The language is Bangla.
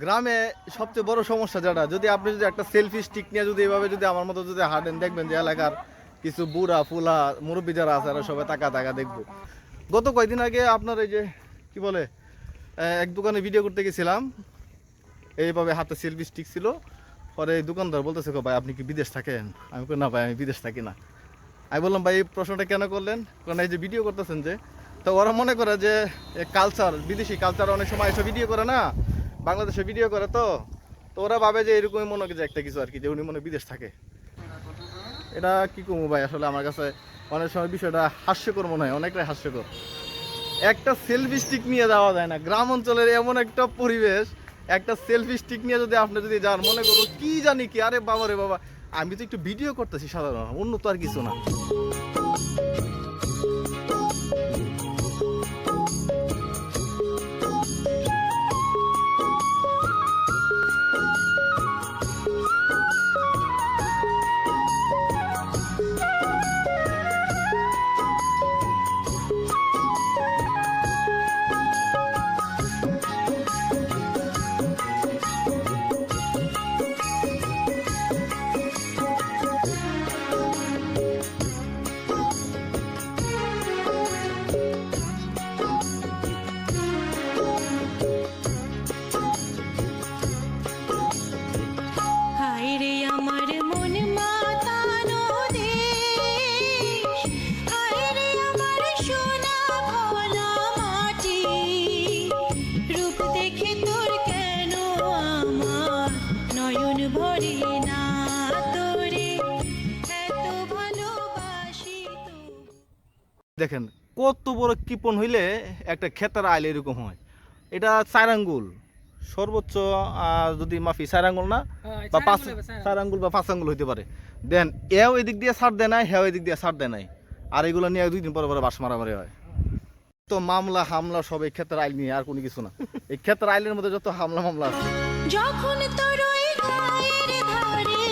গ্রামে সবচেয়ে বড় সমস্যা যেটা, যদি আপনি যদি একটা সেলফি স্টিক নিয়ে যদি এভাবে যদি আমার মতো যদি হাঁটেন, দেখবেন যে এলাকার কিছু বুড়া, ফুলা, মুরব্বী যারা আছে, এরা সবাই তাকা তাকা দেখব। গত কয়েকদিন আগে আপনার এই যে, কি বলে এক দোকানে ভিডিও করতে গেছিলাম। এইভাবে হাতে সেলফি স্টিক ছিল। পরে দোকানদার বলতেছে "গো ভাই, আপনি কি বিদেশ থাকেন? আমি না ভাই, আমি বিদেশ থাকি না। আমি বললাম, ভাই, এই প্রশ্নটা কেন করলেন? কারণ এই যে ভিডিও করতেছেন যে, তো ওরা মনে করে যে কালচার বিদেশি কালচার অনেক সময় এসে ভিডিও করে না। বাংলাদেশে ভিডিও করে তো তো ওরা ভাবে যে এরকমই মনে করে যে একটা কিছু আর কি, যে উনি মনে বিদেশ থাকে। এটা কি কমু ভাই, আসলে আমার কাছে অনেক সময় বিষয়টা হাস্যকর মনে হয়, অনেকটাই হাস্যকর। একটা সেলফি স্টিক নিয়ে যাওয়া যায় না, গ্রাম অঞ্চলের এমন একটা পরিবেশ, একটা সেলফি স্টিক নিয়ে যদি আপনি যদি যান, মনে করব কি জানি কি, আরে বাবা রে বাবা, আমি তো একটু ভিডিও করতেছি সাধারণ, অন্য তো আর কিছু না। নয়ন না তোরে এত ভালোবাসি দেখেন কত বড় কিপন হইলে একটা ক্ষেতের আইলে এরকম হয়। এটা চার আঙ্গুল সর্বোচ্চ যদি মাফি চার আঙ্গুল না বা পাঁচ চার আঙ্গুল বা পাঁচ আঙ্গুল হইতে পারে। দেন এও এদিক দিয়ে ছাড় দেয় নাই হেও এদিক দিয়ে ছাড় দেয় নাই। আর এগুলো নিয়ে দুই দিন পরে পরে বাস মারামারি হয়। তো মামলা হামলা সব এই ক্ষেতের আইল নিয়ে আর কোনো কিছু না। এই ক্ষেত্রে আইলের মধ্যে যত হামলা মামলা আছে। যখন তোর ধারে